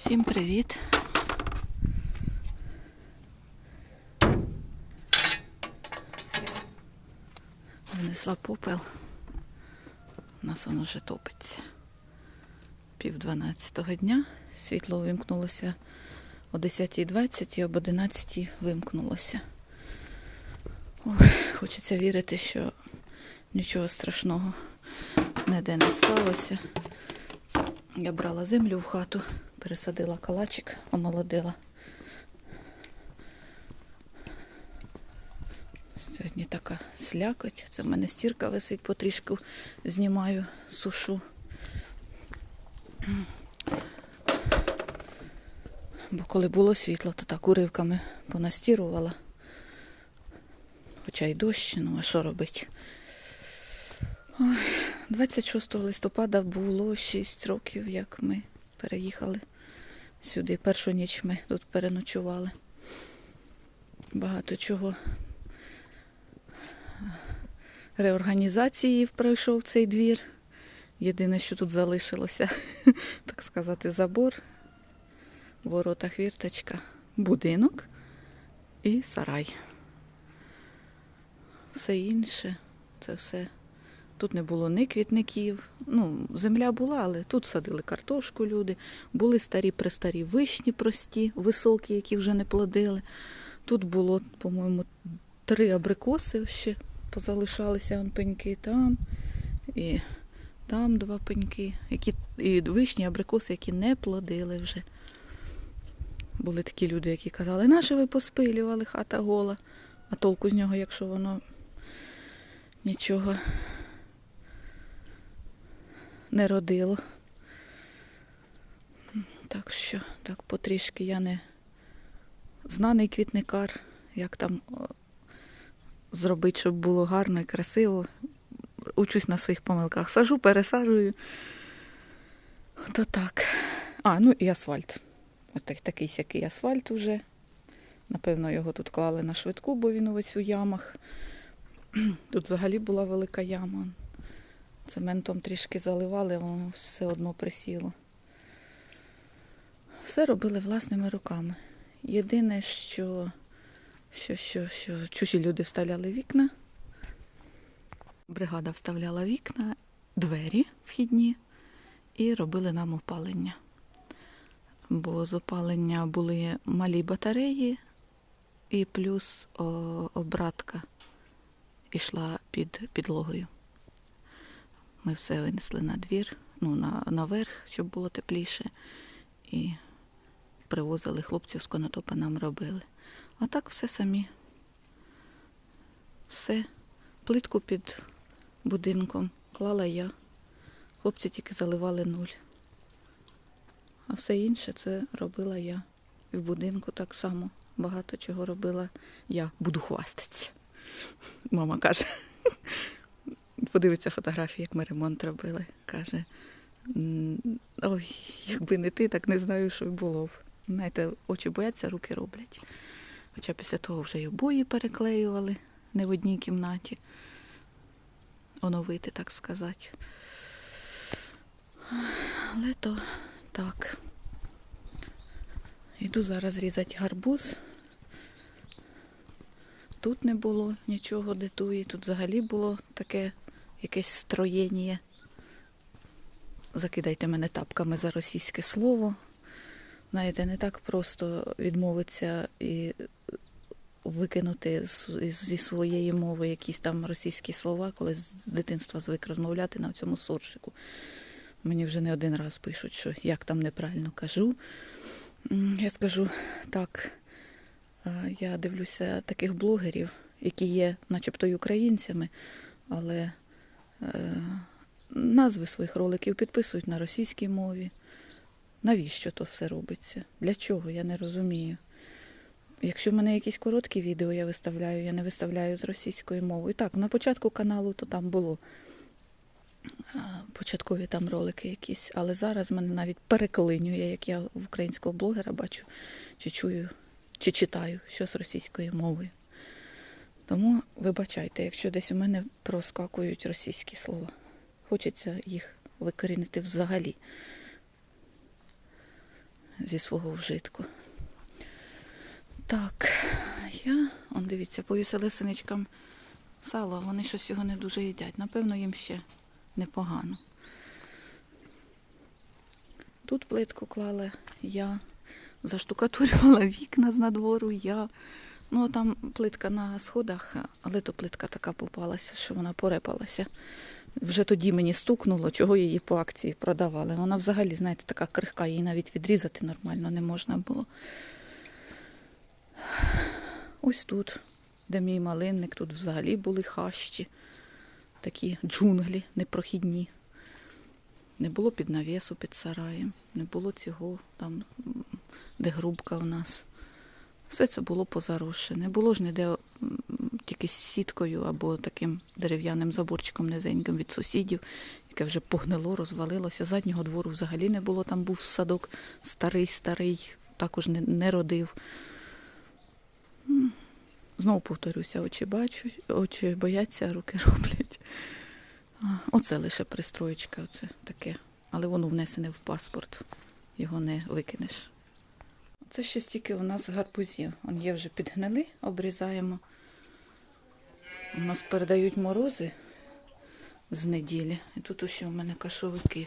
Всім привіт! Внесла попел. У нас воно вже топиться. Пів дванадцятого дня. Світло вимкнулося о 10.20 і об 11 вимкнулося. Ой, хочеться вірити, що нічого страшного ніде не сталося. Я брала землю в хату, пересадила калачик, омолодила. Сьогодні така слякоть. Це в мене стірка висить, потрішку знімаю, сушу. Бо коли було світло, то так уривками понастірувала. Хоча й дощ, ну а що робити? Ой, 26 листопада було 6 років, як ми переїхали сюди. Першу ніч ми тут переночували. Багато чого реорганізації пройшов цей двір. Єдине, що тут залишилося, так сказати, забор, в воротах вірточка, будинок і сарай. Все інше, це все. Тут не було ні квітників. Ну, земля була, але тут садили картошку люди. Були старі престарі вишні прості, високі, які вже не плодили. Тут було, по-моєму, три абрикоси ще позалишалися пеньки там. І там два пеньки, які, і вишні, абрикоси, які не плодили вже. Були такі люди, які казали, наше ви поспилювали, хата гола, а толку з нього, якщо воно нічого не родило. Так що, так потрішки я не знаний квітникар, як там зробити, щоб було гарно і красиво. Учусь на своїх помилках. Сажу, пересаджую. То так. А, ну і асфальт. Ось так, такий сякий асфальт уже. Напевно, його тут клали на швидку, бо він ось у ямах. Тут взагалі була велика яма. Цементом трішки заливали, воно все одно присіло. Все робили власними руками. Єдине, що, що, що, що чужі люди вставляли вікна. Бригада вставляла вікна, двері вхідні і робили нам опалення. Бо з опалення були малі батареї і плюс обратка йшла під підлогою. Ми все винесли на двір, ну, на, наверх, щоб було тепліше. І привозили хлопців з конотопа нам робили. А так все самі. Все. Плитку під будинком клала я. Хлопці тільки заливали нуль. А все інше це робила я. І в будинку так само багато чого робила я. Буду хвастатися. Мама каже. Подивиться фотографії, як ми ремонт робили. Каже, ой, якби не ти, так не знаю, що й було б. Знаєте, очі бояться, руки роблять. Хоча після того вже й обої переклеювали не в одній кімнаті. Оновити, так сказати. Але то так. Іду зараз різати гарбуз. Тут не було нічого дитує, тут взагалі було таке якесь строєння. Закидайте мене тапками за російське слово. Знаєте, не так просто відмовитися і викинути зі своєї мови якісь там російські слова, коли з дитинства звик розмовляти на цьому суржику. Мені вже не один раз пишуть, що як там неправильно кажу. Я скажу так, я дивлюся таких блогерів, які є начебто й українцями, але е, назви своїх роликів підписують на російській мові. Навіщо то все робиться? Для чого? Я не розумію. Якщо в мене якісь короткі відео я виставляю, я не виставляю з російською мовою. Так, на початку каналу то там було початкові там ролики якісь, але зараз мене навіть переклинює, як я в українського блогера бачу, чи чую, чи читаю щось російською мовою. Тому вибачайте, якщо десь у мене проскакують російські слова. Хочеться їх викорінити взагалі. зі свого вжитку. Так, я, он дивіться, повісили сало, вони щось його не дуже їдять. Напевно, їм ще непогано. Тут плитку клала я, заштукатурювала вікна з надвору я. Ну, там плитка на сходах, але то плитка така попалася, що вона порепалася. Вже тоді мені стукнуло, чого її по акції продавали. Вона взагалі, знаєте, така крихка, її навіть відрізати нормально не можна було. Ось тут, де мій малинник, тут взагалі були хащі, такі джунглі непрохідні. Не було під навісу під сараєм, не було цього, там, де грубка в нас. Все це було позаросше. Не було ж ніде тільки з сіткою або таким дерев'яним заборчиком низеньким від сусідів, яке вже погнило, розвалилося. Заднього двору взагалі не було. Там був садок старий, старий, також не, не родив. Знову повторюся, очі бачу, очі бояться, руки роблять. Оце лише пристроєчка, оце таке. Але воно внесене в паспорт. Його не викинеш. Це ще стільки у нас гарбузів. Он є вже підгнили, обрізаємо. У нас передають морози з неділі. І тут ще у мене кашовики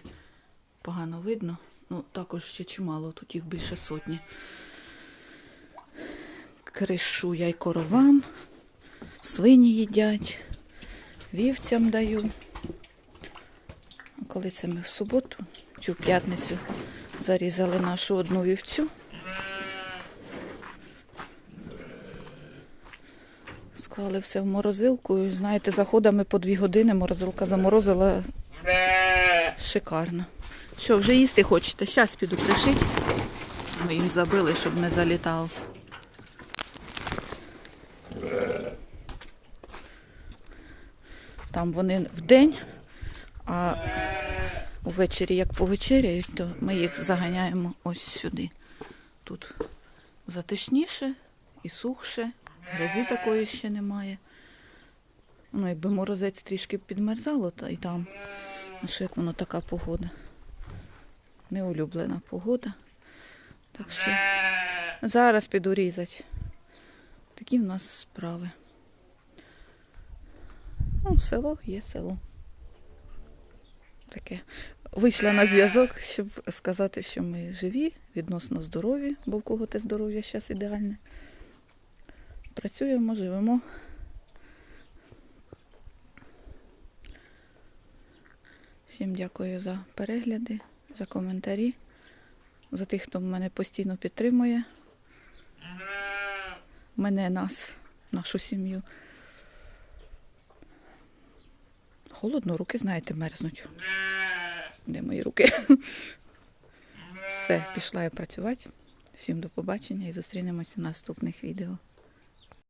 погано видно. Ну, також ще чимало, тут їх більше сотні. Кришу я й коровам, свині їдять, вівцям даю. Коли це ми в суботу чи в п'ятницю зарізали нашу одну вівцю. Склали все в морозилку. І, знаєте, заходами по дві години морозилка заморозила шикарно. Що, вже їсти хочете? Щас піду пришить. Ми їм забили, щоб не залітав. Там вони вдень, а увечері, як повечеряють, то ми їх заганяємо ось сюди. Тут затишніше і сухше, грязі такої ще немає. Ну, якби морозець трішки підмерзало, то і там. А що як воно така погода. Неулюблена погода. Так що зараз піду різати. Такі в нас справи. Ну, село є село. Таке. Вийшла на зв'язок, щоб сказати, що ми живі, відносно здорові, бо в кого те здоров'я зараз ідеальне. Працюємо, живемо. Всім дякую за перегляди, за коментарі, за тих, хто мене постійно підтримує. Мене, нас, нашу сім'ю. Холодно, руки, знаєте, мерзнуть. Де мої руки? Все, пішла я працювати. Всім до побачення і зустрінемося в наступних відео.